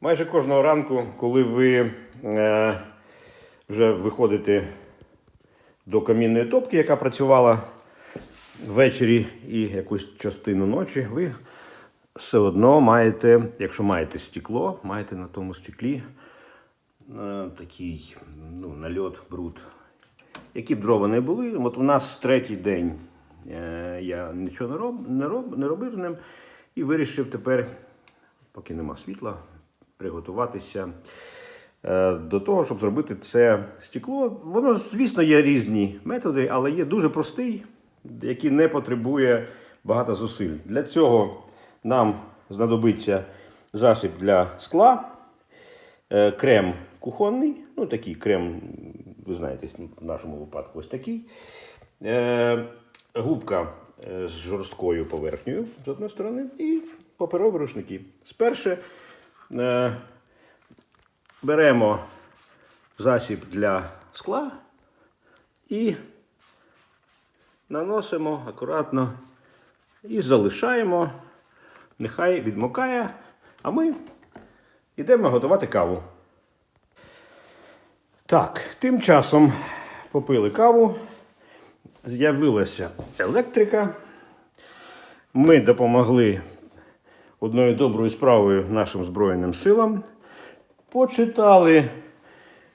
Майже кожного ранку, коли ви е, вже виходите до камінної топки, яка працювала ввечері і якусь частину ночі, ви все одно маєте, якщо маєте стекло, маєте на тому стеклі е, такий ну, нальот, бруд. Які б дрова не були, от у нас третій день е, я нічого не, роб, не, роб, не робив з ним і вирішив тепер, поки нема світла, приготуватися е, до того, щоб зробити це стекло. Воно, звісно, є різні методи, але є дуже простий, який не потребує багато зусиль. Для цього нам знадобиться засіб для скла, е, крем кухонний, ну такий крем, ви знаєте, в нашому випадку ось такий. Е, губка з жорсткою поверхнею з одної сторони, і паперові рушники. Сперше беремо засіб для скла і наносимо акуратно і залишаємо. Нехай відмокає, а ми йдемо готувати каву. Так, тим часом попили каву, з'явилася електрика. Ми допомогли одною доброю справою нашим Збройним силам. Почитали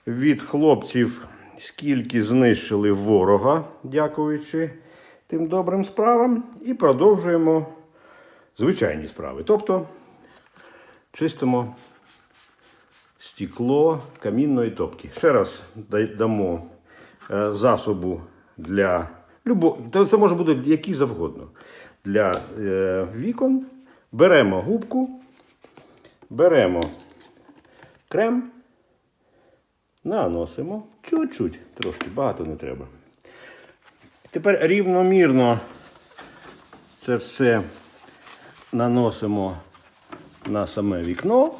від хлопців, скільки знищили ворога, дякуючи тим добрим справам, і продовжуємо звичайні справи. Тобто чистимо стекло камінної топки. Ще раз дамо е, засобу для любо, та це може бути який завгодно. Для е, вікон. Беремо губку, беремо крем, наносимо чуть-чуть, трошки, багато не треба. Тепер рівномірно це все наносимо на саме вікно.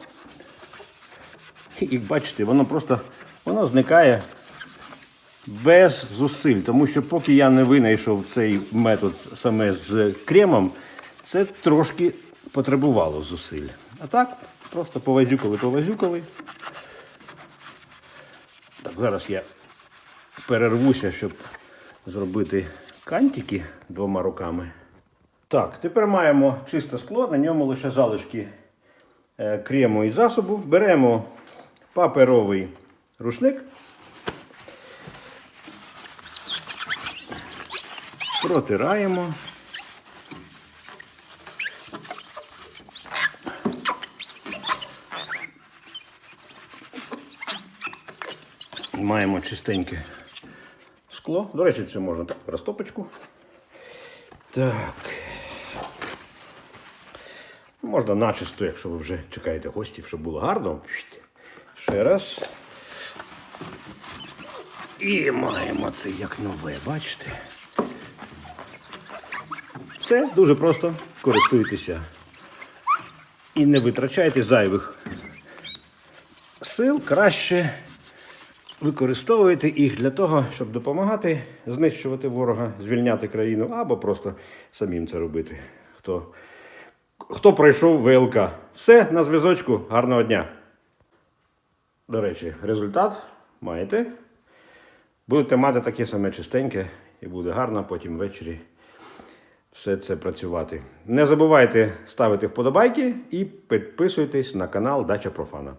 І бачите, воно просто воно зникає без зусиль. Тому що поки я не винайшов цей метод саме з кремом, це трошки потребувало зусиль. А так, просто повазюкали, повазюкали. Так, зараз я перервуся, щоб зробити кантики двома руками. Так, тепер маємо чисте скло, на ньому лише залишки е, крему і засобу. Беремо паперовий рушник. Протираємо. Маємо чистеньке скло. До речі, це можна так, розтопочку. Так. Можна начисто, якщо ви вже чекаєте гостів, щоб було гарно. Ще раз. І маємо це як нове, бачите? Все дуже просто. Користуйтеся. І не витрачайте зайвих сил. Краще використовуйте їх для того, щоб допомагати знищувати ворога, звільняти країну або просто самим це робити. Хто, хто пройшов ВЛК. Все на зв'язочку. Гарного дня. До речі, результат маєте. Будете мати таке саме чистеньке і буде гарно потім ввечері все це працювати. Не забувайте ставити вподобайки і підписуйтесь на канал Дача Профана.